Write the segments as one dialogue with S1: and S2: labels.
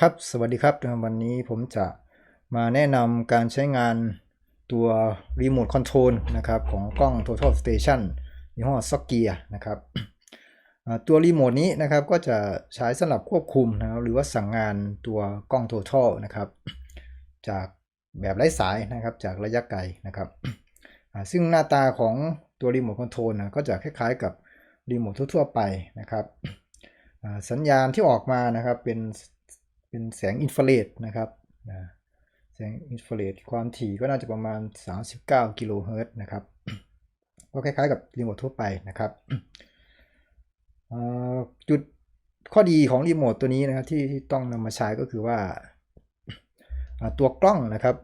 S1: ครับ สวัสดีครับ วันนี้ผมจะมาแนะนำการใช้งานตัวรีโมทคอนโทรลนะครับของกล้อง Total Station ยี่ห้อ s o c k i a นะครับตัวรีโมทนี้นะครับก็จะใช้สำหรับควบคุมนะครับหรือว่าสั่งงานตัวกล้อง Total นะครับจากแบบไร้สายนะครับจากระยะไกลนะครับซึ่งหน้าตาของตัวรีโมทคอนโทรลนะก็จะคล้ายๆกับรีโมททั่วๆไปนะครับสัญญาณที่ออกมานะครับเป็น เป็นแสงอินฟราเรดนะครับนะแสงอินฟราเรดความถี่ก็น่าจะประมาณ 39 กิโลเฮิรตซ์นะครับ ก็คล้ายๆกับรีโมททั่วไปนะครับจุดข้อดีของรีโมทตัวนี้นะครับที่ที่ต้องนำมาใช้ก็คือว่าตัวกล้องนะครับ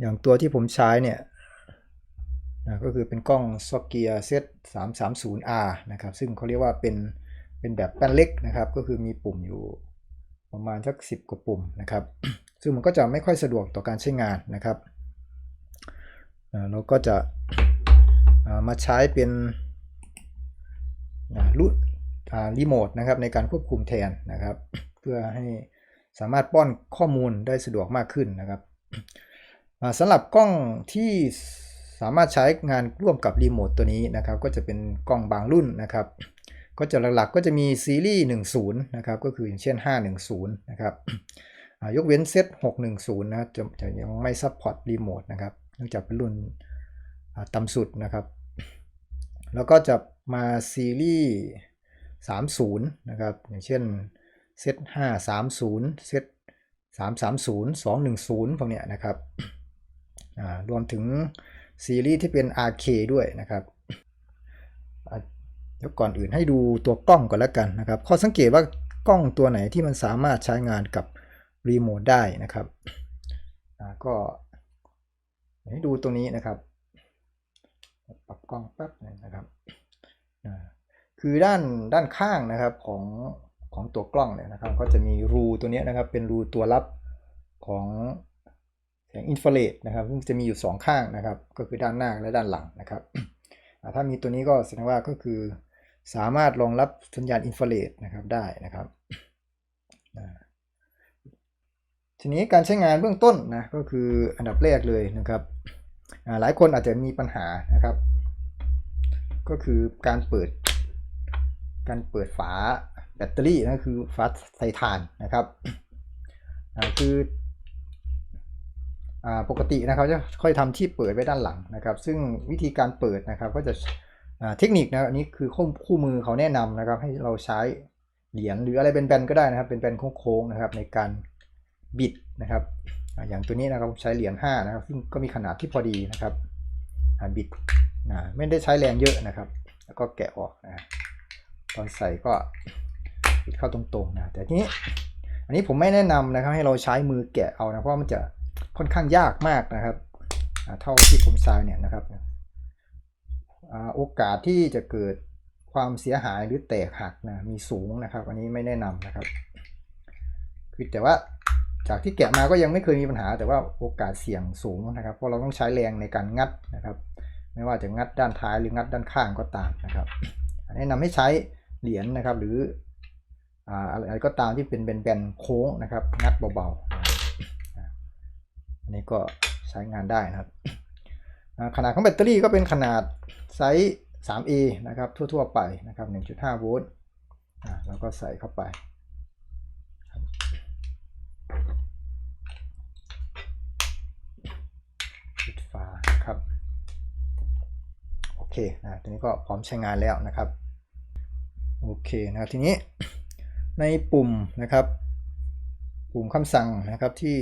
S1: อย่างตัวที่ผมใช้เนี่ยก็คือเป็นกล้อง s o c k i a Z330R นะครับ ซึ่งเขาเรียกว่าเป็นเป็นแบบแป้นเล็กนะครับ ก็คือมีปุ่มอยู่ ประมาณสัก 10 กว่าปุ่มนะครับ ซึ่งมันก็จะไม่ค่อยสะดวกต่อการใช้งานนะครับ เราก็จะมาใช้เป็นรูอ่ารีโมทนะครับในการควบคุมแทนนะครับ เพื่อให้สามารถป้อนข้อมูลได้สะดวกมากขึ้นนะครับอ่าสำหรับกล้องที่สามารถใช้งานร่วมกับรีโมทตัวนี้นะครับ ก็จะเป็นกล้องบางรุ่นนะครับ ก็จะหลักๆก็จะมีซีรีส์ 10 นะครับ ก็คืออย่างเช่น 510 นะครับยกเว้นเซต610 นะจะจะยังไม่ซัพพอร์ตรีโมทนะครับเนื่องจากเป็นรุ่นต่ำสุดนะครับ แล้วก็จะมาซีรีส์ 30 นะครับ อย่างเช่นเซต530 เซต330 210 พวกเนี้ยนะครับรวมถึงซีรีส์ที่เป็น RK ด้วยนะครับ เดี๋ยวก่อนอื่นให้ดูตัวกล้องก่อนแล้วกันนะครับ ข้อสังเกตว่ากล้องตัวไหนที่มันสามารถใช้งานกับรีโมทได้นะครับก็ให้ดูตรงนี้นะครับ ปรับกล้องแป๊บนึงนะครับ คือด้านด้านข้างนะครับของของตัวกล้องเนี่ยนะครับ ก็จะมีรูตัวนี้นะครับ เป็นรูตัวรับของแสงอินฟราเรดนะครับซึ่งจะมีอยู่ 2 ข้างนะครับ ก็คือด้านหน้าและด้านหลังนะครับ ถ้ามีตัวนี้ก็แสดงว่าก็คือ สามารถรองรับสัญญาณอินฟราเรดนะครับได้นะครับทีนี้การใช้งานเบื้องต้นนะก็คืออันดับแรกเลยนะครับหลายคนอาจจะมีปัญหานะครับ ก็คือการเปิด การเปิดฝาแบตเตอรี่นะคือฝาใส่ถ่านนะครับคือปกตินะครับจะค่อยทำที่เปิดไว้ด้านหลังนะครับ ซึ่งวิธีการเปิดนะครับ ก็จะ เทคนิคนะอันนี้คือคู่มือเขาแนะนำนะครับ ให้เราใช้เหรียญหรืออะไรเป็นแบนก็ได้นะครับ เป็นแบนโค้งๆนะครับ ในการบิดนะครับอย่างตัวนี้นะครับใช้เหรียญ5นะครับซึ่งก็มีขนาดที่พอดีนะครับบิดนะไม่ได้ใช้แรงเยอะนะครับ แล้วก็แกะออกนะตอนใส่ก็บิดเข้าตรงๆนะแต่ทีนี้อันนี้ผมไม่แนะนำนะครับ ให้เราใช้มือแกะเอานะเพราะมันจะค่อนข้างยากมากนะครับเท่าที่ผมใช้เนี่ยนะครับ โอกาสที่จะเกิดความเสียหายหรือแตกหักนะมีสูงนะครับ อันนี้ไม่แนะนำนะครับ คือแต่ว่าจากที่แกะมาก็ยังไม่เคยมีปัญหา แต่ว่าโอกาสเสี่ยงสูงนะครับ เพราะเราต้องใช้แรงในการงัดนะครับ ไม่ว่าจะงัดด้านท้ายหรืองัดด้านข้างก็ตามนะครับ แนะนำให้ใช้เหรียญนะครับ หรืออะไรก็ตามที่เป็นแบนๆโค้งนะครับ งัดเบาๆอันนี้ก็ใช้งานได้นะครับ ขนาดของแบตเตอรี่ก็เป็นขนาดไซส์ 3A นะครับทั่วๆไปนะครับ 1.5 โวลต์แล้วก็ใส่เข้าไป ปิดฝาครับ โอเคนะทีนี้ก็พร้อมใช้งานแล้วนะครับ โอเคนะครับทีนี้ในปุ่มนะครับ ปุ่มคำสั่งนะครับที่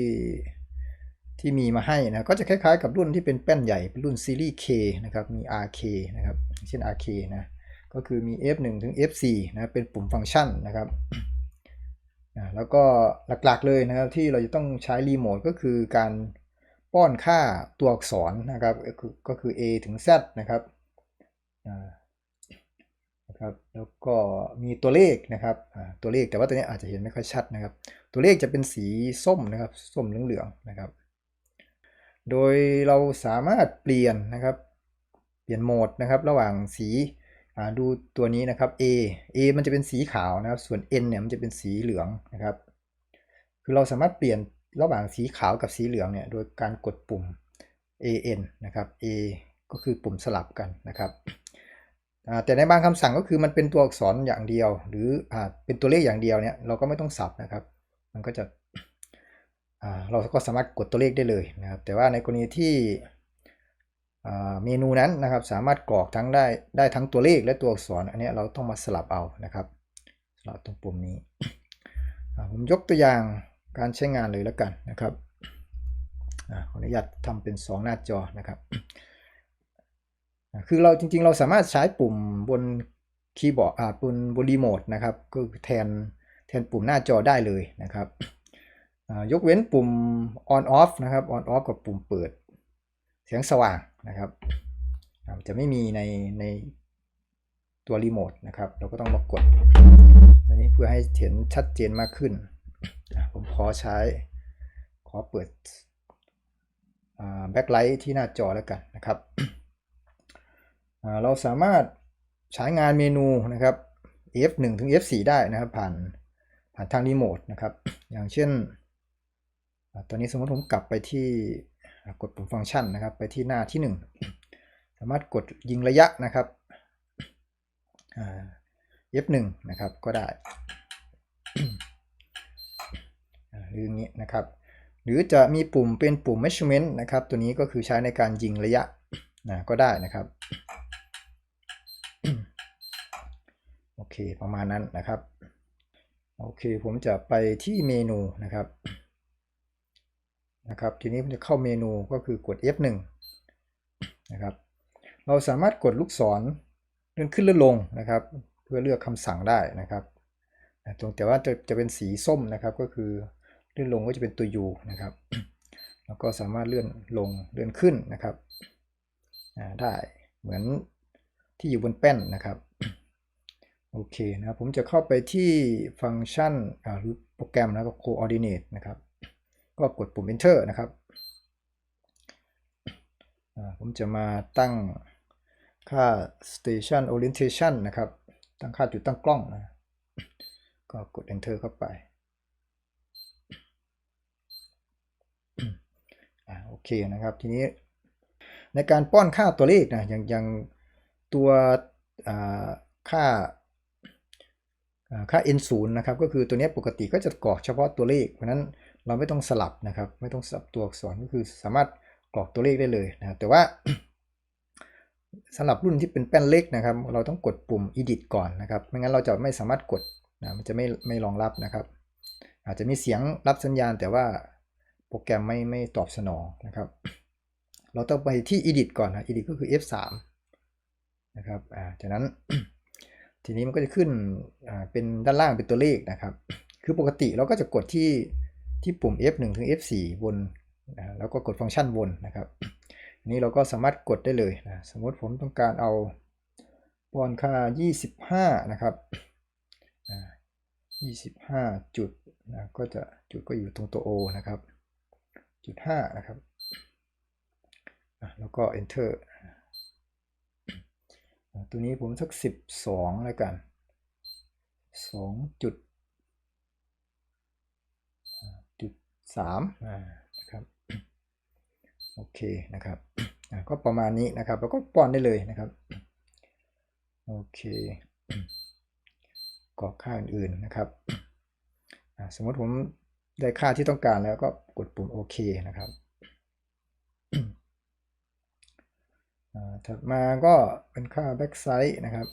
S1: ที่มีมาให้นะก็จะคล้ายๆกับรุ่นที่เป็นแป้นใหญ่เป็นรุ่นซีรีส์ K นะครับมี RK นะครับเช่น RK นะก็คือมี F1 ถึง F4 นะเป็นปุ่มฟังก์ชันนะครับแล้วก็หลักๆเลยนะครับที่เราจะต้องใช้รีโมทก็คือการป้อนค่าตัวอักษรนะครับก็คือ A ถึง Z นะครับนะครับแล้วก็มีตัวเลขนะครับตัวเลขแต่ว่าตัวนี้อาจจะเห็นไม่ค่อยชัดนะครับ ตัวเลขจะเป็นสีส้มนะครับ ส้มเหลืองๆนะครับ โดยเราสามารถเปลี่ยนนะครับ เปลี่ยนโหมดนะครับ ระหว่างสีดูตัวนี้นะครับ A A มันจะเป็นสีขาวนะครับ ส่วน N เนี่ยมันจะเป็นสีเหลืองนะครับ คือเราสามารถเปลี่ยนระหว่างสีขาวกับสีเหลืองเนี่ย โดยการกดปุ่ม AN นะครับ A ก็คือปุ่มสลับกันนะครับ แต่ในบางคำสั่งก็คือมันเป็นตัวอักษรอย่างเดียว หรืออเป็นตัวเลขอย่างเดียวเนี่ย เราก็ไม่ต้องสับนะครับ มันก็จะ เราก็สามารถกดตัวเลขได้เลยนะครับ แต่ว่าในกรณีที่เมนูนั้นนะครับสามารถกรอกทั้งได้ได้ทั้งตัวเลขและตัวอักษรอันนี้เราต้องมาสลับเอานะครับสลับตรงปุ่มนี้ผมยกตัวอย่างการใช้งานเลยแล้วกันนะครับอขออนุญาตทำเป็น 2 หน้าจอนะครับคือเราจริงๆ เราสามารถใช้ปุ่มบนคีย์บอร์ดอ่าบนบนรีโมทนะครับก็แทนแทนปุ่มหน้าจอได้เลยนะครับ ยกเว้นปุ่ม on off นะครับ on off กับปุ่มเปิดเสียงสว่างนะครับ จะไม่มีในในตัวรีโมทนะครับ เราก็ต้องมากดอันนี้เพื่อให้เห็นชัดเจนมากขึ้น ผมขอใช้ ขอเปิดแบ็คไลท์ที่หน้าจอแล้วกันนะครับเราสามารถใช้งานเมนูนะครับ F1 ถึง F4 ได้นะครับ ผ่านผ่านทางรีโมทนะครับ อย่างเช่น ตอนนี้สมมติผมกลับไปที่กดปุ่มฟังก์ชันนะครับ ไปที่หน้าที่ 1 สามารถกดยิงระยะนะครับอ่า F1 นะครับก็ได้หรืออย่างนี้นะครับ หรือจะมีปุ่มเป็นปุ่ม measurement นะครับ ตัวนี้ก็คือใช้ในการยิงระยะนะก็ได้นะครับ โอเคประมาณนั้นนะครับ โอเคผมจะไปที่เมนูนะครับ นะครับ ทีนี้ผมจะเข้าเมนูก็คือกด F1 นะครับ เราสามารถกดลูกศรเลื่อนขึ้นเลื่อนลงนะครับ เพื่อเลือกคำสั่งได้นะครับตรงแต่ว่าจะจะเป็นสีส้มนะครับก็คือเลื่อนลงก็จะเป็นตัว U นะครับ แล้วก็สามารถเลื่อนลงเลื่อนขึ้นนะครับได้เหมือนที่อยู่บนแป้นนะครับโอเคนะครับผมจะเข้าไปที่ฟังก์ชันหรือโปรแกรมแล้วก็ coordinate นะครับ ก็กดปุ่ม enter นะครับ ผมจะมาตั้งค่า station orientation นะครับ ตั้งค่าจุดตั้งกล้องนะ ก็กด enter เข้าไปอโอเคนะครับ ทีนี้ในการป้อนค่าตัวเลขนะอย่างอย่างตัวอ่าค่าค่า n 0นะครับ ก็คือตัวนี้ปกติก็จะกรอกเฉพาะตัวเลข เพราะนั้น เราไม่ต้องสลับนะครับ ไม่ต้องสลับตัวอักษรก็คือสามารถกรอกตัวเลขได้เลยนะครับแต่ว่าสำหรับรุ่นที่เป็นแป้นเล็กนะครับ เราต้องกดปุ่ม edit ก่อนนะครับ ไม่งั้นเราจะไม่สามารถกดนะมันจะไม่ไม่รองรับนะครับ อาจจะมีเสียงรับสัญญาณ แต่ว่าโปรแกรมไม่ไม่ตอบสนองนะครับ เราต้องไปที่ edit ก่อนนะ edit ก็คือ F3 นะครับอ่าจากนั้นทีนี้มันก็จะขึ้นอ่าเป็นด้านล่างเป็นตัวเลขนะครับ คือปกติเราก็จะกดที่ ที่ปุ่ม F1 ถึง F4 วนนะแล้วก็กดฟังก์ชันวนนะครับอันนี้เราก็สามารถกดได้เลยนะสมมติผมต้องการเอาป้อนค่า 25 นะครับอ่า25 จุดนะก็จะจุดก็อยู่ตรงตัว O นะครับจุด5นะครับแล้วก็ enter ตัวนี้ผมสัก 12 แล้วกัน 2 จุดอ่า จุด3อ่านะครับโอเคนะครับอะก็ประมาณนี้นะครับแล้วก็ป้อนได้เลยนะครับโอเคกรอกค่าอื่นๆนะครับอะสมมติผมได้ค่าที่ต้องการแล้วก็กดปุ่มโอเคนะครับอ่าถัดมาก็เป็นค่า back size นะครับ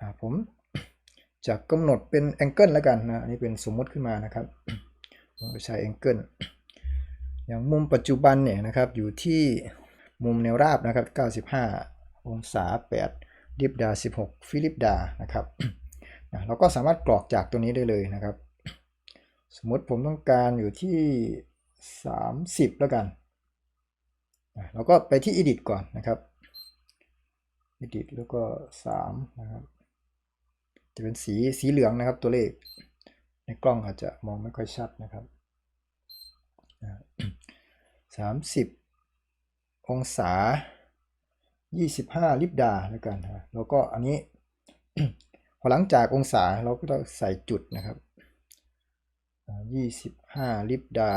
S1: อ่าผม จะกกำหนดเป็น angle แล้วกันนะอันนี้เป็นสมมติขึ้นมานะครับผมจะใช้ angle อย่างมุมปัจจุบันเนี่ยนะครับอยู่ที่มุมแนวราบนะครับ 95 องศา 8 ดิฟดา 16 ฟิลิปดานะครับเราก็สามารถกรอกจากตัวนี้ได้เลยนะครับ สมมติผมต้องการอยู่ที่ 30 แล้วกันเราก็ไปที่ edit ก่อนนะครับ edit แล้วก็ 3 นะครับ จะเป็นสีสีเหลืองนะครับตัวเลข ในกล้องอาจจะมองไม่ค่อยชัดนะครับสามสิบองศา 25 ลิบดาแล้วกันนะแล้วก็อันนี้ พอหลังจากองศาเราก็ต้องใส่จุดนะครับ 25 ลิบดา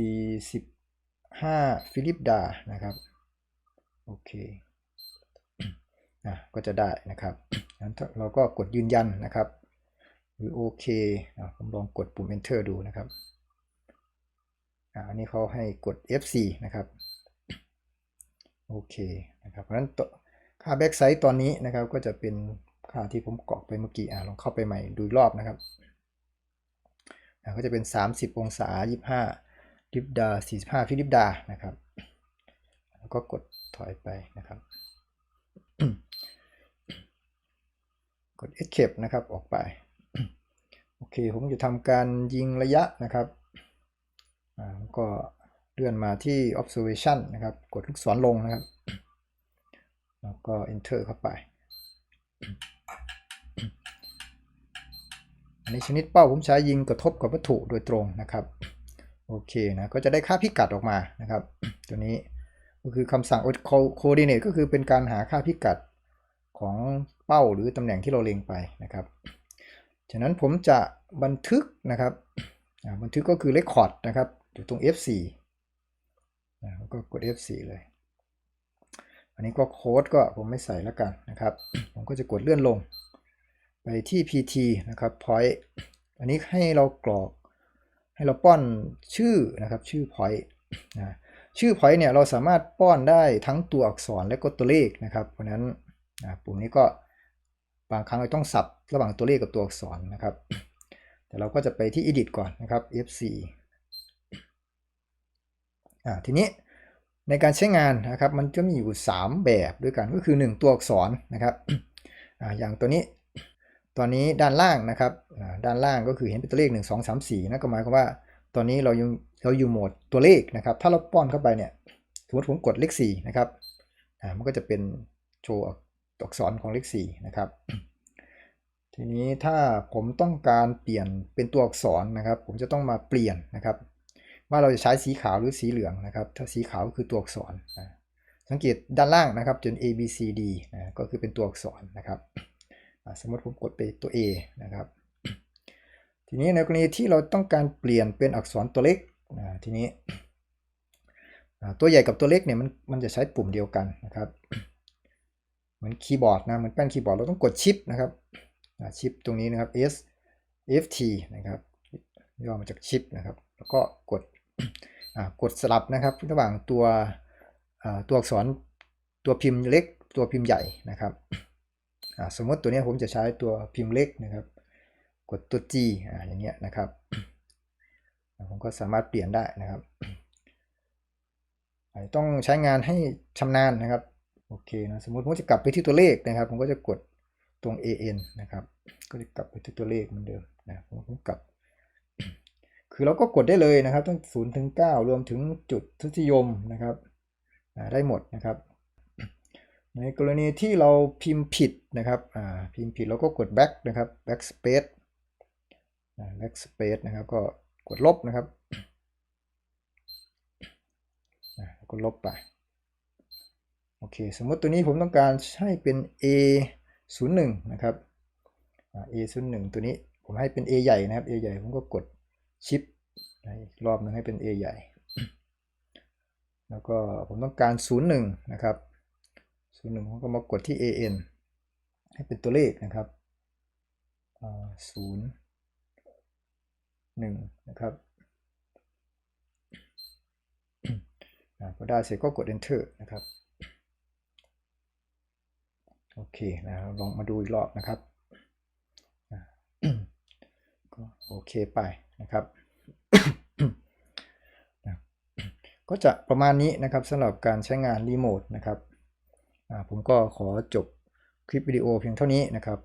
S1: 45 ฟิลิปดานะครับ โอเค อะก็จะได้นะครับงั้นเราก็กดยืนยันนะครับ หรือโอเคผมลองกดปุ่ม enter ดูนะครับอันนี้เขาให้กด F4 นะครับ โอเคนะครับ เพราะฉะนั้นค่า back size ตอนนี้นะครับ ก็จะเป็นค่าที่ผมกรอกไปเมื่อกี้อะลองเข้าไปใหม่ดูรอบนะครับก็จะเป็น 30 องศา 25 ลิบดา 45 ฟิลิปดานะครับ แล้วก็กดถอยไปนะครับ กด escape นะครับออกไป โอเค ผมจะทำการยิงระยะนะครับก็เลื่อนมาที่ observation นะครับ กดลูกศรลงนะครับ แล้วก็ enter เข้าไป อันนี้ชนิดเป้าผมใช้ยิงกระทบกับวัตถุโดยตรงนะครับ โอเคนะ ก็จะได้ค่าพิกัดออกมานะครับ ตัวนี้ก็คือคำสั่ง coordinate ก็คือเป็นการหาค่าพิกัดของ เป้าหรือตำแหน่งที่เราเล็งไปนะครับ ฉะนั้นผมจะบันทึกนะครับบันทึกก็คือ record นะครับ อยู่ตรง F4 นะแล้วก็กด F4 เลย อันนี้ก็โค้ดก็ผมไม่ใส่แล้วกันนะครับ ผมก็จะกดเลื่อนลง ไปที่ PT นะครับ point อันนี้ให้เรากรอก ให้เราป้อนชื่อนะครับ ชื่อ point นะชื่อ point เนี่ยเราสามารถป้อนได้ทั้งตัวอักษรและก็ตัวเลขนะครับ เพราะฉะนั้นนะปุ่มนี้ก็ บางครั้งเราต้องสับระหว่างตัวเลขกับตัวอักษรนะครับ แต่เราก็จะไปที่ edit ก่อนนะครับ F4 อ่าทีนี้ในการใช้งานนะครับมันจะมีอยู่ 3 แบบด้วยกันก็คือ 1 ตัวอักษรนะครับอ่าอย่างตัวนี้ตอนนี้ด้านล่างนะครับอ่าด้านล่างก็คือเห็นเป็นตัวเลข 1 2 3 4นั่นก็หมายความว่าตอนนี้เรายังเราอยู่โหมดตัวเลขนะครับ ถ้าเราป้อนเข้าไปเนี่ยสมมติผมกดเลข4นะครับอ่ามันก็จะเป็นโชว์ ตอักษรของเลข4นะครับ ทีนี้ถ้าผมต้องการเปลี่ยนเป็นตัวอักษรนะครับ ผมจะต้องมาเปลี่ยนนะครับ ว่าเราจะใช้สีขาวหรือสีเหลืองนะครับ ถ้าสีขาวก็คือตัวอักษรนะสังเกตด้านล่างนะครับจน A B C D นะก็คือเป็นตัวอักษรนะครับ สมมติผมกดไปตัว A นะครับ ทีนี้ในกรณีที่เราต้องการเปลี่ยนเป็นอักษรตัวเล็กนะทีนี้ตัวใหญ่กับตัวเล็กเนี่ยมันมันจะใช้ปุ่มเดียวกันนะครับ เหมือนคีย์บอร์ดนะเหมือนแป้นคีย์บอร์ดเราต้องกดชิปนะครับชิปตรงนี้นะครับ S F T นะครับย่อมาจากชิปนะครับ แล้วก็กดกดสลับนะครับ ระหว่างตัวตัวอักษรตัวพิมพ์เล็กตัวพิมพ์ใหญ่นะครับสมมติตัวนี้ผมจะใช้ตัวพิมพ์เล็กนะครับ กดตัว G ออย่างเงี้ยนะครับผมก็สามารถเปลี่ยนได้นะครับ ต้องใช้งานให้ชำนาญนะครับ โอเคนะสมมติผมจะกลับไปที่ตัวเลขนะครับ ผมก็จะกดตรง AN นะครับ ก็จะกลับไปที่ตัวเลขเหมือนเดิมนะผมผมกลับ คือเราก็กดได้เลยนะครับ ตั้ง0ถึง9รวมถึงจุดทศนิยมนะครับได้หมดนะครับ ในกรณีที่เราพิมพ์ผิดนะครับพิมพ์ผิดเราก็กด back นะครับ backspace backspace นะครับ ก็กดลบนะครับก็ลบไป โอเค สมมติตัวนี้ผมต้องการให้เป็น A 0 1นะครับ A 0 1ตัวนี้ผมให้เป็น A ใหญ่นะครับ A ใหญ่ผมก็กดชิปรอบหนึงให้เป็น A ใหญ่ แล้วก็ผมต้องการ 0 1 นะครับ 0 1ผมก็มากดที่ AN ให้เป็นตัวเลขนะครับอ่า0 1นะครับพอได้เสร็จก็กด enter นะครับ เคนะลองมาดูอีกรอบนะครับก็โอเคไปนะครับก็จะประมาณนี้นะครับสำหรับการใช้งานรีโมทนะครับผมก็ขอจบคลิปวิดีโอเพียงเท่านี้นะครับ